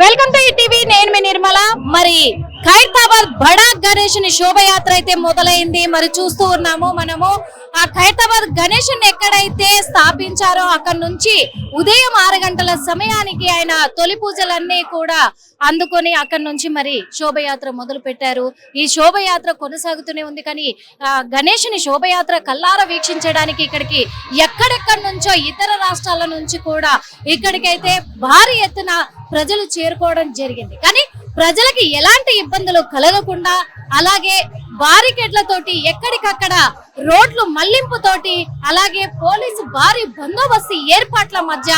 Welcome to ETV నేను మీ నిర్మల. మరి ఖైరతాబాద్ బడా గణేషుని శోభయాత్ర అయితే మొదలైంది. మరి చూస్తూ ఉన్నాము మనము. ఆ ఖైరతాబాద్ గణేష్ ఎక్కడైతే స్థాపించారో అక్కడ నుంచి ఉదయం ఆరు గంటల సమయానికి ఆయన తొలి పూజలన్నీ కూడా అందుకొని అక్కడ నుంచి మరి శోభయాత్ర మొదలు పెట్టారు. ఈ శోభయాత్ర కొనసాగుతూనే ఉంది. కానీ ఆ గణేష్ని శోభయాత్ర కల్లార వీక్షించడానికి ఇక్కడికి ఎక్కడెక్కడి నుంచో ఇతర రాష్ట్రాల నుంచి కూడా ఇక్కడికైతే భారీ ఎత్తున ప్రజలు చేరుకోవడం జరిగింది. కానీ ప్రజలకి ఎలాంటి ఇబ్బందులు కలగకుండా అలాగే బారికేడ్లతోటి ఎక్కడికక్కడ రోడ్లు మళ్ళింపుతోటి అలాగే పోలీసు భారీ బందోబస్తు ఏర్పాట్ల మధ్య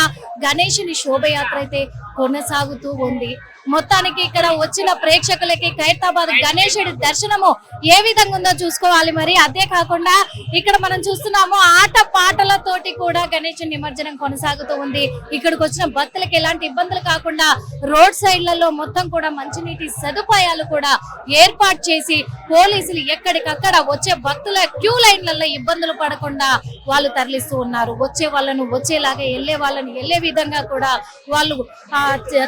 గణేషుని శోభయాత్ర అయితే కొనసాగుతూ ఉంది. మొత్తానికి ఇక్కడ వచ్చిన ప్రేక్షకులకి ఖైరతాబాద్ గణేశుడి దర్శనము ఏ విధంగా ఉందో చూసుకోవాలి మరి. అదే కాకుండా ఇక్కడ మనం చూస్తున్నాము ఆట పాటలతోటి కూడా గణేష్ నిమజ్జనం కొనసాగుతూ ఉంది. ఇక్కడికి వచ్చిన భక్తులకు ఎలాంటి ఇబ్బందులు కాకుండా రోడ్ సైడ్లలో మొత్తం కూడా మంచినీటి సదుపాయాలు కూడా ఏర్పాటు చేసి పోలీసులు ఎక్కడికక్కడ వచ్చే భక్తుల క్యూ లైన్లలో ఇబ్బందులు పడకుండా వాళ్ళు తరలిస్తూ ఉన్నారు. వచ్చే వాళ్ళను వచ్చేలాగా వెళ్ళే వాళ్ళని వెళ్ళే విధంగా కూడా వాళ్ళు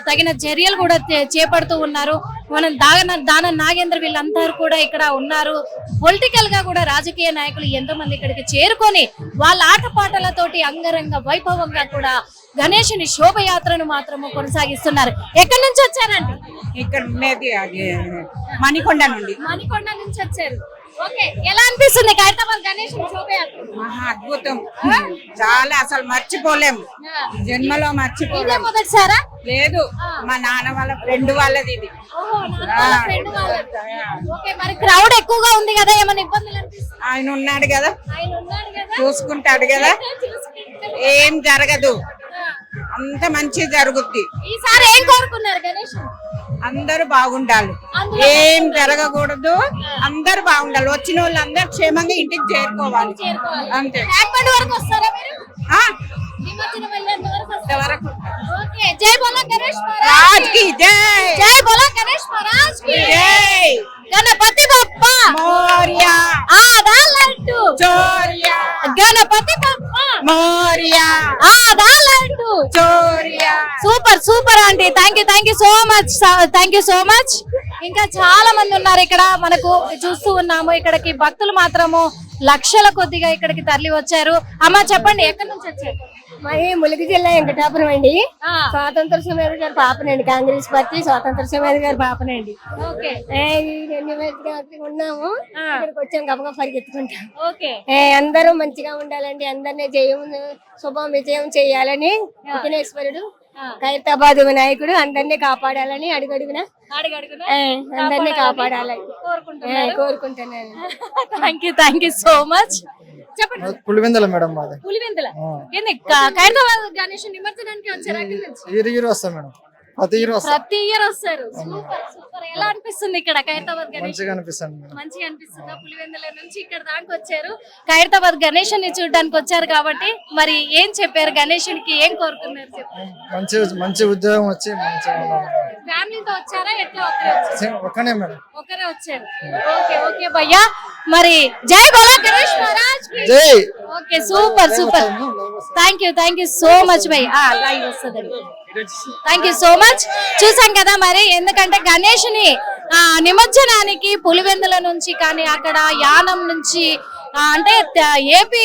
తగిన చర్యలు కూడా చేపడుతూ ఉన్నారు. మనం దాన దాన నాగేంద్ర వీళ్ళందరూ కూడా ఇక్కడ ఉన్నారు. పొలిటికల్గా కూడా రాజకీయ నాయకులు ఎంతో మంది ఇక్కడికి చేరుకొని వాళ్ళ ఆటపాటలతోటి అంగరంగ వైభవంగా కూడా గణేషుని శోభయాత్రను మాత్రము కొనసాగిస్తున్నారు. ఎక్కడి నుంచి వచ్చారండి? ఇక్కడ మణికొండ నుండి. మణికొండ నుంచి వచ్చారు. ఓకే ఎలా అనిపిస్తుంది ఖైరతాబాద్ శోభయాత్ర మహా అద్భుతం. చాలా అసలు మర్చిపోలేం. జన్మలో ఇదే మర్చిపోలేం మొదటిసారా? లేదు మా నాన్న వాళ్ళ ఫ్రెండ్ వాళ్ళది ఇది. ఓకే మరి క్రౌడ్ ఎక్కువగా ఉంది కదా ఏమైనా ఇబ్బందులు ఆయన ఉన్నాడు కదా. చూసుకుంటాడు కదా. ఏం జరగదు. అంత మంచి జరుగుద్ది. ఈసారి ఏం కోరుకున్నారు గణేష్? అందరూ బాగుండాలి. ఏం జరగకూడదు. అందరు బాగుండాలి. వచ్చిన వాళ్ళు అందరు క్షేమంగా ఇంటికి చేరుకోవాలి. అంతే. జై బోలా గణేష్ మహారాజ్. కి జై. జై బోలా గణేష్ మహారాజ్కి జై. గణపతి బప్ప. మోరియా. ఆదా లడ్డు చోరియా గణపతి బప్ప. మోరియా. ఆదా super super aunty. Thank you thank you so much thank you so much ఇంకా చాలా మంది ఉన్నారు ఇక్కడ మనకు చూస్తూ ఉన్నాము. ఇక్కడికి భక్తులు మాత్రము లక్షల కొద్దిగా ఇక్కడికి తరలి వచ్చారు అమ్మ చెప్పండి ఎక్కడి నుంచి వచ్చారు? మరి ములుగు జిల్లా వెంకటాపురం అండి. స్వాతంత్ర సమర గారి పాపనండి. కాంగ్రెస్ పార్టీ స్వాతంత్ర సమర గారి పాపనండి. ఉన్నాము. ఇక్కడికి వచ్చాం గబగబా పరిగెత్తుకుంటాం. అందరూ మంచిగా ఉండాలండి. అందరినీ జయం శుభం విజయం చేయాలని విఘ్నేశ్వరుడు. ఖైరతాబాద్ వినాయకుడు అందరినీ కాపాడాలని అడుగడుగున అందరినీ కాపాడాలని కోరుకుంటున్నాను. Thank you thank you so much చెప్పండి. పులివెందల మేడం మాది. పులివెందుల. ఏంది క- ఖైరతాబాద్ గణేష్ నిమజ్జనానికి వచ్చారు అక్కడి నుంచి? ఇయర్ ఇయర్ వస్తాం మేడం. ప్రతి ఇయర్ వస్తాం. ప్రతి ఇయర్ వస్తారు. Super super. ఎలా అనిపిస్తుంది ఇక్కడ ఖైరతాబాద్ గణేష్? మంచిగా అనిపిస్తుంది మేడం. మంచిగా అనిపిస్తుందా? పులివెందుల నుంచి ఇక్కడ దాకా వచ్చారు. ఖైరతాబాద్ గణేష్ని చూడడానికి వచ్చారు కాబట్టి మరి ఏం చెప్పారు గణేషునికి? ఏం కోరుకున్నారు చెప్పు. మంచి మంచి ఉద్యోగం వచ్చి మంచిగా ఫ్యామిలీతో వచ్చారా? ఎట్లా ఒకరే వచ్చారు? మేడం. ఒకరే వచ్చారు. ఓకే ఓకే భయ్యా. మరి జై బోలా గణేష్ మహారాజ్. జై. Okay super super. Thank you thank you so much భయ్ లైవ్ వస్తుందండి. థ్యాంక్ యూ సో మచ్ చూసాం కదా మరి ఎందుకంటే గణేష్ని ఆ, నిమజ్జనానికి పులివెందుల నుంచి కానీ అక్కడ యానం నుంచి అంటే ఏపీ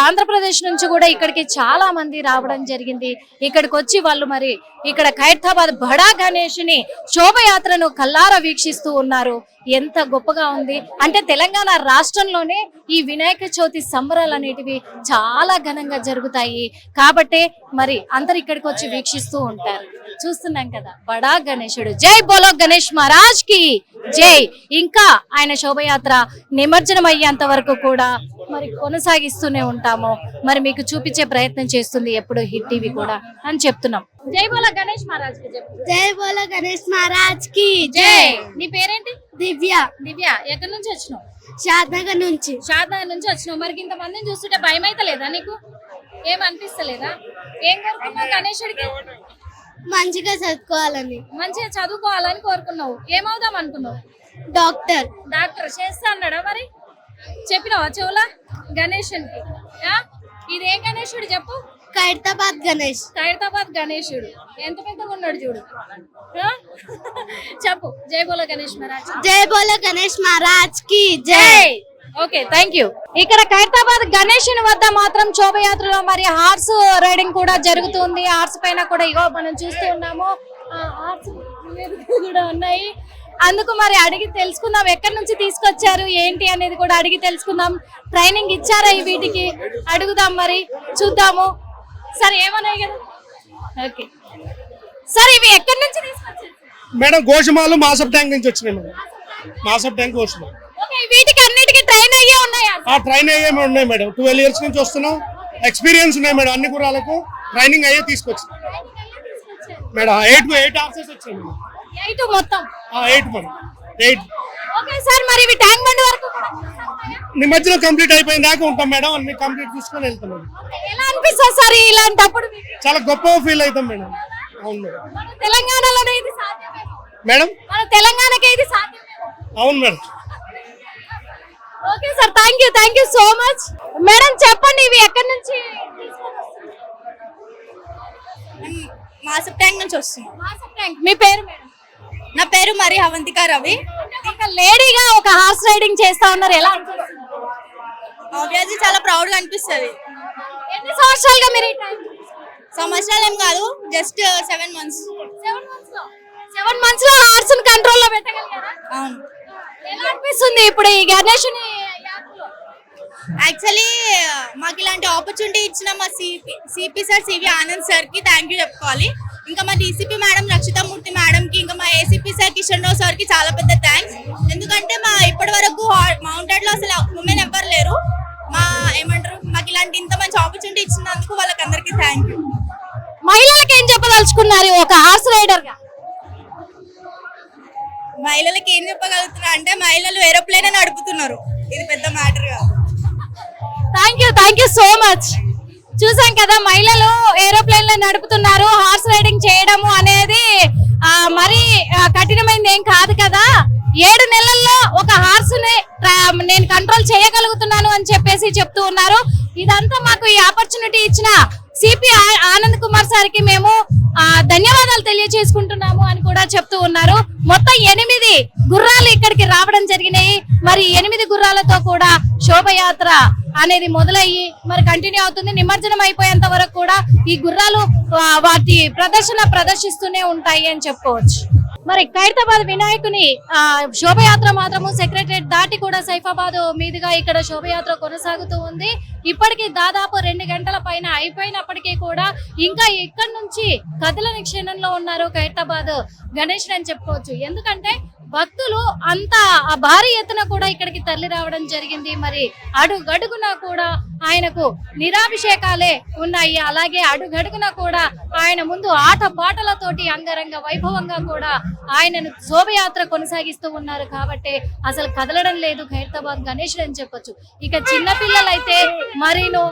ఆంధ్రప్రదేశ్ నుంచి కూడా ఇక్కడికి చాలా మంది రావడం జరిగింది. ఇక్కడికి వచ్చి వాళ్ళు మరి ఇక్కడ ఖైరతాబాద్ బడా గణేష్ని శోభయాత్రను కల్లారా వీక్షిస్తూ ఉన్నారు. ఎంత గొప్పగా ఉంది. అంటే తెలంగాణ రాష్ట్రంలోనే ఈ వినాయక చవితి సంబరాలు అనేటివి చాలా ఘనంగా జరుగుతాయి. కాబట్టే మరి అందరు ఇక్కడికి వచ్చి వీక్షిస్తూ ఉంటారు. చూస్తున్నాం కదా బడా గణేశుడు. జై బోలో గణేష్ మహారాజ్కి. జై. ఇంకా ఆయన శోభయాత్ర నిమజ్జనం అయ్యేంత వరకు కూడా మరి కొనసాగిస్తూనే ఉంటాము. మరి మీకు చూపించే ప్రయత్నం చేస్తుంది ఎప్పుడు హిట్ టీవీ కూడా అని చెప్తున్నాం. జై బోలో గణేష్ మహారాజ్కి జై బోలో గణేష్ మహారాజ్కి. జై. నీ పేరేంటి? దివ్య. దివ్య ఎక్కడి నుంచి వచ్చినావు? షాద్నగర్ నుంచి. షాద్నగర్ నుంచి వచ్చినావు. మరి ఇంత మందిని చూస్తుంటే భయం అయితే లేదా నీకు? ఏం అనిపిస్తలేదా? ఏం కోరుకున్నావు గణేశుడికి మంచిగా చదువుకోవాలని. మంచిగా చదువుకోవాలని కోరుకున్నావు. ఏమవుదాం అనుకున్నావు? డాక్టర్. డాక్టర్ చేస్తా అన్నాడా మరి? చెప్పినావా చెవులా? ఇది ఏ గణేశుడు చెప్పు. ఖైరతాబాద్ గణేష్. ఖైరతాబాద్ గణేశుడు ఎంత పెద్దగా ఉన్నాడు చూడు. ఆ? చెప్పు. జై బోలో గణేష్ మహారాజ్. జై బోలో గణేష్ మహారాజ్కి జై. Okay thank you. ఇక్కడ ఖైరతాబాద్ గణేషుని వద్ద మాత్రం శోభయాత్రలో మరి హార్స్ రైడింగ్ కూడా జరుగుతుంది. హార్స్ పైన కూడా ఇగో మనం చూస్తూ ఉన్నాము. హార్స్ కూడా ఉన్నాయి. అందుకు మరి అడిగి తెలుసుకుందాం. ఎక్కడి నుంచి తీసుకొచ్చారు? ఏంటి అనేది కూడా అడిగి తెలుసుకుందాం. ట్రైనింగ్ ఇచ్చారా ఈ వీటికి? అడుగుదాం మరి. చూద్దాము. సరే ఏమన్నాయి కదా? ఓకే. సార్ ఇవి ఎక్కడి నుంచి తీసుకొచ్చారు? మేడం గోషమాలు మాసప్ ట్యాంక్ నుంచి వచ్చినాయి మేడం. మాసప్ ట్యాంక్ గోషమాలు. ఓకే వీటికి అన్నిటికీ ట్రైన్ అయ్యే ఉన్నాయా? ఆ ట్రైన్ అయ్యే ఉన్నాయి మేడం. ట్వెల్వ్ ఇయర్స్ నుంచి వస్తున్నాం. ఎక్స్పీరియన్స్ ఉన్నాయి మేడం అన్ని గురాలకు ట్రైనింగ్ అయ్యే తీసుకొచ్చి. మేడం ఎయిట్ ఎయిట్ ఆఫీసర్స్ వచ్చాయి మేడం. ఎయిట్ మొత్తం? Eight madam. Eight. Okay sir మరి ఇవి ట్యాంక్ బండ్ వరకు? నిమజ్జనం కంప్లీట్ అయిపోయిన దాకా ఉంటాం మేడం అన్ని కంప్లీట్ తీసుకొని వెళ్తాం మేడం ఎలా అనిపిస్తుంది సార్ ఇలాంటప్పుడు మీకు? చాలా గొప్ప ఫీల్ అవుతాం మేడం. అవును మేడం. మన తెలంగాణలోనే ఇది మేడం? మన తెలంగాణకే ఇది అవును madam. Okay sir thank you thank you so much madam చెప్పండి ఇవి ఎక్కడి నుంచి తీసుకొని వస్తున్నారు? మాసప్ ట్యాంక్ నుంచి వస్తున్నాం. ట్యాంక్ మీ పేరు మేడం? నా పేరు మరి అవంతిక రవి. ఒక లేడీగా ఒక హార్స్ రైడింగ్ చేస్తా ఉన్నారు. ఎలా అనిపిస్తుంది? ఆబ్వియస్లీ చాలా ప్రౌడ్గా అనిపిస్తుంది. ఎన్ని సంవత్సరాలుగా మీరు ఈ ట్రైన్ సంవత్సరాలు ఏం కాదు జస్ట్ సెవెన్ మంత్స్. సెవెన్ మంత్స్లో సెవెన్ మంత్స్లో హార్స్ కంట్రోల్లో పెట్టగలిగారా? అవును. ఎలా అనిపిస్తుంది ఇప్పుడు ఈ గణేషుని యాక్చువల్లీ మాకు ఇలాంటి ఆపర్చునిటీ ఇచ్చిన మా CP CP sir CV Anand సార్కి థ్యాంక్ యూ చెప్పుకోవాలి. ఇంకా మా డీసీపీ మేడం రక్షితమూర్తి మేడం కి ఇంకా మా ఏసీపీ సార్ కిషన్ రావు సార్కి చాలా పెద్ద థ్యాంక్స్ ఎందుకంటే మా ఇప్పటి వరకు మౌంటెడ్లో అసలు ఉమెన్ ఎవ్వరు లేరు. మా ఏమంటారు మాకు ఇలాంటి ఇంత మంచి ఆపర్చునిటీ ఇచ్చినందుకు వాళ్ళకి అందరికీ థ్యాంక్ యూ మహిళలకు ఏం చెప్పదలుచుకున్నారు ఒక హార్స్ రైడర్గా? మహిళలకి ఏం చెప్పగలుగుతున్నా అంటే మహిళలు ఏరోప్లేన్ నడుపుతున్నారు. ఇది పెద్ద మ్యాటర్ కాదు. Thank you thank you so much చూసాం కదా మహిళలు ఏరోప్లేన్లో నడుపుతున్నారు హార్స్ రైడింగ్ చేయడము అనేది మరి మరీ కఠినమైనది ఏం కాదు కదా. ఏడు నెలల్లో ఒక హార్స్ నేను కంట్రోల్ చేయగలుగుతున్నాను అని చెప్పేసి చెప్తూ ఉన్నారు. ఇదంతా మాకు ఈ ఆపర్చునిటీ ఇచ్చిన సిపి ఆనంద్ కుమార్ సార్కి మేము ధన్యవాదాలు తెలియజేసుకుంటున్నాము అని కూడా చెప్తూ ఉన్నారు. మొత్తం ఎనిమిది గుర్రాలు ఇక్కడికి రావడం జరిగినాయి. మరి ఎనిమిది గుర్రాలతో కూడా శోభయాత్ర అనేది మొదలయ్యి మరి కంటిన్యూ అవుతుంది. నిమజ్జనం అయిపోయేంత వరకు కూడా ఈ గుర్రాలు వాటి ప్రదర్శన ప్రదర్శిస్తూనే ఉంటాయి అని చెప్పుకోవచ్చు. మరి ఖైరతాబాద్ వినాయకుని ఆ, శోభయాత్ర మాత్రము సెక్రటరేట్ దాటి కూడా సైఫాబాద్ మీదుగా ఇక్కడ శోభయాత్ర కొనసాగుతూ ఉంది. ఇప్పటికి దాదాపు రెండు గంటల పైన అయిపోయినప్పటికీ కూడా ఇంకా ఇక్కడి నుంచి కథలని క్షణంలో ఉన్నారు ఖైరతాబాద్ గణేష్ అని చెప్పుకోవచ్చు. ఎందుకంటే భక్తులు అంత ఆ భారీ ఎత్తున కూడా ఇక్కడికి తరలి రావడం జరిగింది. మరి అడుగడుగున కూడా ఆయనకు నిరాభిషేకాలే ఉన్నాయి. అలాగే అడుగడుగున కూడా ఆయన ముందు ఆట పాటలతోటి అంగరంగ వైభవంగా కూడా ఆయనను శోభయాత్ర కొనసాగిస్తూ ఉన్నారు. కాబట్టి అసలు కదలడం లేదు ఖైరతాబాద్ గణేష్ అని చెప్పొచ్చు. ఇక చిన్నపిల్లలైతే మరీను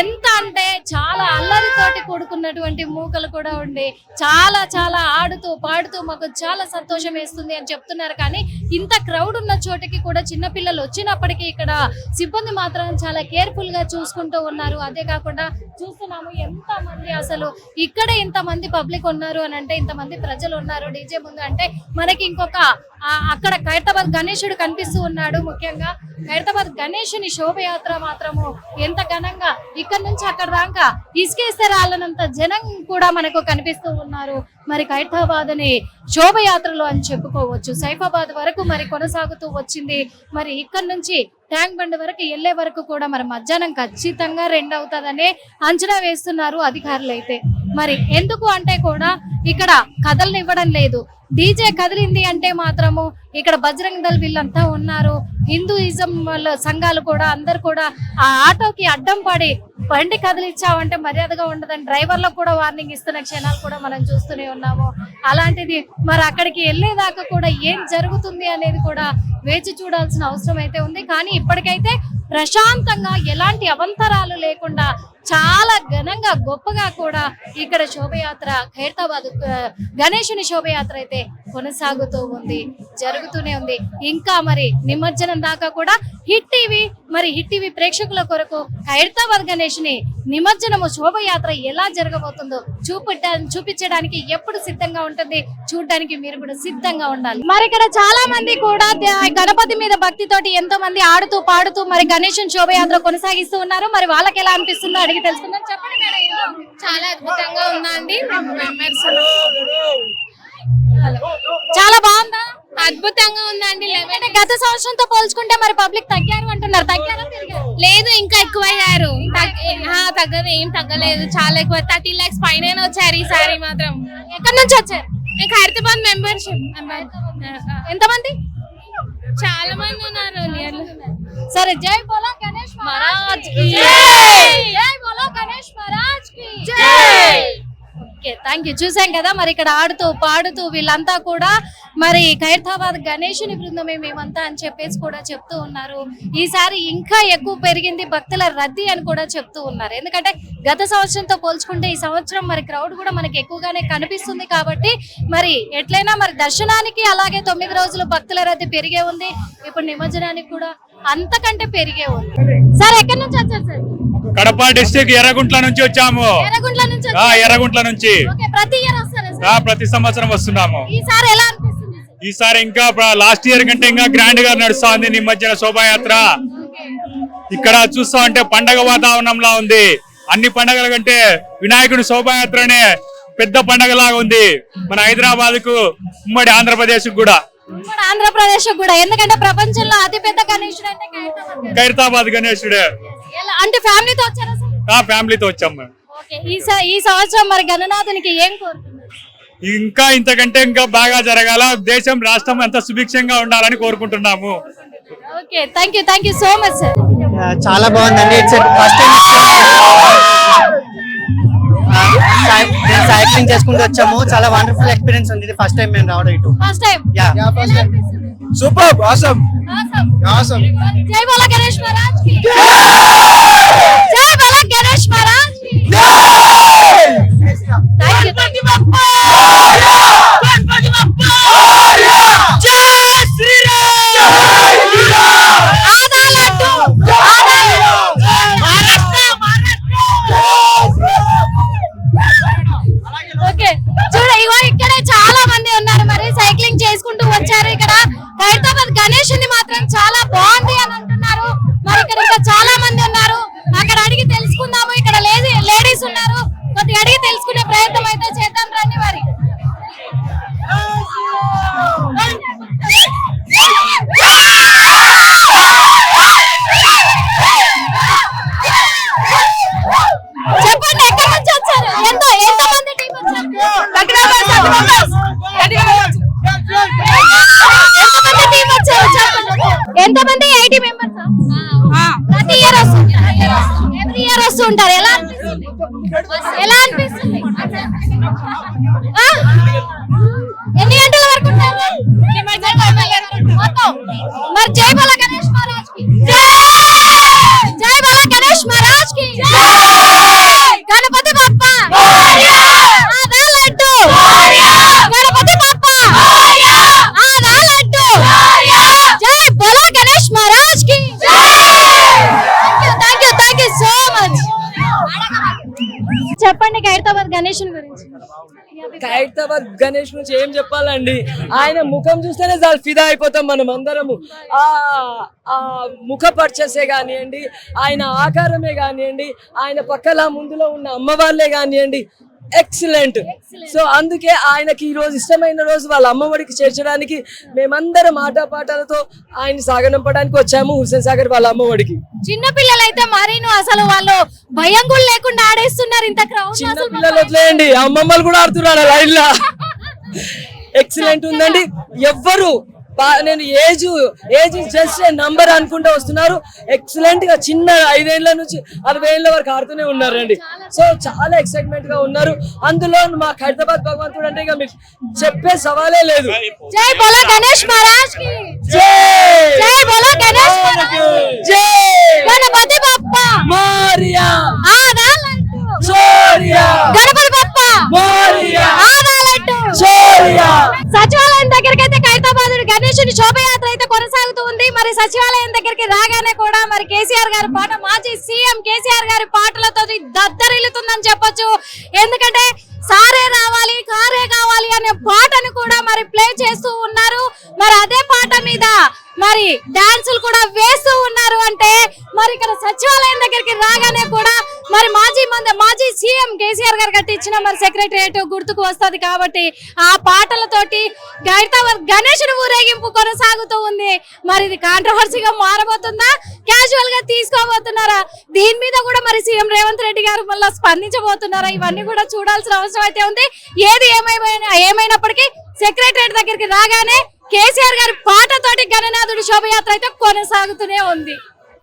ఎంత అంటే చాలా అల్లరితోటి కూడుకున్నటువంటి మూకలు కూడా ఉండి చాలా చాలా ఆడుతూ పాడుతూ మాకు చాలా సంతోషం వేస్తుంది అని చెప్తున్నారు. కానీ ఇంత క్రౌడ్ ఉన్న చోటికి కూడా చిన్న పిల్లలు వచ్చినప్పటికీ ఇక్కడ సిబ్బంది మాత్రం చాలా కేర్ఫుల్గా చూసుకుంటూ ఉన్నారు. అదే కాకుండా చూస్తున్నాము ఎంత మంది అసలు ఇక్కడ ఇంత మంది పబ్లిక్ ఉన్నారు అని అంటే ఇంత మంది ప్రజలు ఉన్నారు. డీజే ముందు అంటే మనకి ఇంకొక అక్కడ ఖైరతాబాద్ గణేశుడు కనిపిస్తూ ఉన్నాడు ముఖ్యంగా. ఖైరతాబాద్ గణేశుని శోభయాత్ర మాత్రము ఎంత ఘనంగా ఇక్కడ నుంచి అక్కడ దాకా ఇసుకేస్తే రాళ్ళనంత జనం కూడా మనకు కనిపిస్తూ ఉన్నారు. మరి ఖైరతాబాద్ అని శోభయాత్రలో అని చెప్పుకోవచ్చు. సైఫాబాద్ వరకు మరి కొనసాగుతూ వచ్చింది. మరి ఇక్కడ నుంచి ట్యాంక్ బండ్ వరకు వెళ్ళే వరకు కూడా మరి మధ్యాహ్నం ఖచ్చితంగా రెండు అవుతుందనే అంచనా వేస్తున్నారు అధికారులు అయితే. మరి ఎందుకు అంటే కూడా ఇక్కడ కథలనివ్వడం లేదు. డీజే కదిలింది అంటే మాత్రము ఇక్కడ బజరంగ్ దళ్ వీళ్ళంతా ఉన్నారు. హిందూయిజం వాళ్ళ సంఘాలు కూడా అందరు కూడా ఆ ఆటోకి అడ్డం పడి బండి కదిలిచ్చావంటే మర్యాదగా ఉండదని డ్రైవర్లకు కూడా వార్నింగ్ ఇస్తున్న క్షణాలు కూడా మనం చూస్తూనే ఉన్నాము. అలాంటిది మరి అక్కడికి వెళ్ళేదాకా కూడా ఏం జరుగుతుంది అనేది కూడా వేచి చూడాల్సిన అవసరం అయితే ఉంది. కానీ ఇప్పటికైతే ప్రశాంతంగా ఎలాంటి అవంతరాలు లేకుండా చాలా ఘనంగా గొప్పగా కూడా ఇక్కడ శోభయాత్ర ఖైరతాబాద్ గణేషుని గణేశుని శోభయాత్ర అయితే కొనసాగుతూ ఉంది జరుగుతూనే ఉంది. ఇంకా మరి నిమజ్జనం దాకా కూడా హిట్ టీవీ మరి హిట్ టీవీ ప్రేక్షకుల కొరకు ఖైరతాబాద్ గణేష్ని నిమజ్జనము శోభయాత్ర ఎలా జరగబోతుందో చూపెట్ట చూపించడానికి ఎప్పుడు సిద్ధంగా ఉంటుంది చూడడానికి మీరు కూడా సిద్ధంగా ఉండాలి. మరి ఇక్కడ చాలా మంది కూడా గణపతి మీద భక్తితోటి ఎంతో మంది ఆడుతూ పాడుతూ మరి గణేష్ శోభయాత్ర కొనసాగిస్తూ ఉన్నారు. మరి వాళ్ళకి ఎలా అనిపిస్తుందో అడిగి తెలుసుకుందాం. చెప్పండి మేడం. చాలా అద్భుతంగా ఉందండి. మెంబర్స్ చాలా బాగుందా? అద్భుతంగా ఉందండి అంటే గత సంవత్సరంతో పోల్చుకుంటే మరి పబ్లిక్ తగ్గారు అంటున్నారు. తగ్గారా? లేదు ఇంకా ఎక్కువయ్యారు. తగ్గదు ఏం తగ్గలేదు. చాలా ఎక్కువ. థర్టీ లాక్స్ పైన వచ్చారు ఈసారి మాత్రం. ఎక్కడి నుంచి వచ్చారు? నేను ఖైరతాబాద్ మెంబర్షిప్. ఎంతమంది? చాలా మంది ఉన్నారు. సరే జై బోలో గణేష్ మహారాజ్ జై! బోలో గణేష్ మహారాజ్ జై! ఓకే థ్యాంక్ యూ చూసాం కదా మరి ఇక్కడ ఆడుతూ పాడుతూ వీళ్ళంతా కూడా మరి ఖైరతాబాద్ గణేషుని బృందమే మేమంతా అని చెప్పేసి కూడా చెప్తూ ఉన్నారు. ఈసారి ఇంకా ఎక్కువ పెరిగింది భక్తుల రద్దీ అని కూడా చెప్తూ ఉన్నారు. ఎందుకంటే గత సంవత్సరంతో పోల్చుకుంటే ఈ సంవత్సరం మరి క్రౌడ్ కూడా మనకి ఎక్కువగానే కనిపిస్తుంది కాబట్టి మరి ఎట్లయినా మరి దర్శనానికి అలాగే తొమ్మిది రోజులు భక్తుల రద్దీ పెరిగే ఉంది. ఇప్పుడు నిమజ్జనానికి కూడా అంతకంటే పెరిగే ఉంది సార్ ఎక్కడి నుంచి వచ్చారు సార్? కడప డిస్టిక్ ఎర్రగుంట్ల నుంచి వచ్చాము. ఎర్రగుంట్ల నుంచి ఆ వచ్చారు. ఎర్రగుంట్ల నుంచి. ఓకే ప్రతి ఇయర్ వస్తారా ఆ సార్ ప్రతి సంవత్సరం వస్తున్నాము. ఈసారి ఎలా అనిపిస్తుంది సార్? ఈసారి ఇంకా లాస్ట్ ఇయర్ కంటే ఇంకా గ్రాండ్గా నడుస్తా ఉంది నిమజ్జన శోభాయాత్ర. ఇక్కడ చూస్తా ఉంటే పండగ వాతావరణంలా ఉంది. అన్ని పండగల కంటే వినాయకుడి శోభాయాత్రనే పెద్ద పండగలాగా ఉంది. మన హైదరాబాద్కు ఉమ్మడి ఆంధ్రప్రదేశ్ కూడా. మన ఆంధ్రప్రదేశ్ కూడా ఎందుకంటే ప్రపంచంలో అతి పెద్ద గణేశుడు అంటే ఖైరతాబాద్ గణేశుడు. ఖైరతాబాద్ గణేశుడే ఎలా అంటే ఫ్యామిలీతో వచ్చారా సార్? ఆ ఫ్యామిలీతో వచ్చాము మేము. ఓకే ఈ స- ఈ సంవత్సరం మరి గణనాథునికి ఏం కోరుతున్నారు ఇంకా ఇంతకంటే ఇంకా బాగా జరగాల. దేశం రాష్ట్రం అంతా సుభిక్షంగా ఉండాలని కోరుకుంటున్నాము. Okay thank you thank you so much sir. చాలా బాగుందండి. ఇట్స్ ఫస్ట్ టైం సైక్లింగ్ చేసుకుంటూ వచ్చాము. చాలా వండర్ఫుల్ ఎక్స్పీరియన్స్ ఉంది. ఇది ఫస్ట్ టైం మేము రావడం ఇటు. First time yeah super awesome awesome జై బోలా గణేష్ మహారాజ్కి. జై బోలా గణేష్ మహారాజ్ es ఎలా అనిపిస్తుంది? ఎన్ని గంటల వరకు ఉంటారు. మరి జై బల గణేష్ మహారాజ్కి జై బల గణేష్ మహారాజ్కి గణపతి బప్ప ఆదా లడ్డు గణపతి బప్ప ఆదా లడ్డు జై బల గణేష్ మహారాజ్కి thank you thank you so much చెప్పండి ఖైరతాబాద్ గణేష్ గురించి. ఖైరతాబాద్ గణేష్ నుంచి ఏం చెప్పాలండి? ఆయన ముఖం చూస్తేనే చాలా ఫిదా అయిపోతాం మనం అందరము. ఆ ఆ ముఖ పర్చసే కానివ్వండి ఆయన ఆకారమే కానివ్వండి ఆయన పక్కల ముందులో ఉన్న అమ్మవార్లే కానివ్వండి ఎక్సలెంట్ సో అందుకే ఆయనకి ఈ రోజు ఇష్టమైన రోజు వాళ్ళ అమ్మఒడికి చేర్చడానికి మేమందరం ఆటపాటలతో ఆయన సాగనంపడానికి వచ్చాము హుస్సేన్ సాగర్ వాళ్ళ అమ్మఒడికి చిన్న పిల్లలైతే మరీను అసలు వాళ్ళు భయం కూడా లేకుండా ఆడేస్తున్నారు ఇంత చిన్న పిల్లలు వదిలేయండి అమ్మమ్మలు కూడా ఆడుతున్నారు లైన్ లా. ఎక్సలెంట్ ఉందండి. ఎవ్వరు నేను ఏజ్ ఏజ్ జస్ట్ నంబర్ అనుకుంటూ వస్తున్నారు. ఎక్సలెంట్గా చిన్న ఐదేళ్ళ నుంచి అరవై ఏళ్ళ వరకు ఆడుతూనే ఉన్నారండి. సో చాలా ఎక్సైట్మెంట్గా ఉన్నారు. అందులో మా హైదరాబాద్ భగవంతుడు అంటే ఇక మీరు చెప్పే సవాలే లేదు. జై బోలా గణేష్ మహారాజ్కి జై! జై బోలా గణేష్ మహారాజ్. కి. జై! గణపతి బప్ప మారియా ఆదా లడ్డు చోరియా గణపతి బప్ప మారియా ఆదా లడ్డు చోరియా సచివాలయం మరి సచివాలయం దగ్గరికి రాగానే కూడా మరి కేసీఆర్ గారి పాట మాజీ సీఎం కేసీఆర్ గారి అద్దరిల్లుతుందని చెప్పొచ్చు. ఎందుకంటే సారే రావాలి కారే కావాలి అనే పాటను కూడా మరి ప్లే చేస్తూ ఉన్నారు. మరి అదే పాట మీద మరి డాన్సులు కూడా వేస్తూ ఉన్నారు అంటే మరి ఇక్కడ సచివాలయం దగ్గరికి రాగానే కూడా మరి మాజీ మంది మాజీ సీఎం కేసీఆర్ గారు కట్టించిన మరి సెక్రటరియట్ గుర్తుకు వస్తుంది కాబట్టి ఆ పాటలతోటి గైతావర్ గణేశుని ఊరేగింపు కొనసాగుతూ ఉంది. మరి ఇది కాంట్రవర్సీగా మారబోతుందా? క్యాజువల్గా తీసుకోబోతున్నారా? దీని మీద కూడా మరి సీఎం రేవంత్ రెడ్డి గారు మళ్ళీ స్పందించబోతున్నారా? ఇవన్నీ కూడా చూడాల్సిన అవసరం అయితే ఉంది. ఏది ఏమైనా ఏమైనప్పటికీ సెక్రటరియట్ దగ్గరికి రాగానే కేసీఆర్ గారి పాటతోటి గణనాథుడి శోభయాత్ర అయితే కొనసాగుతూనే ఉంది.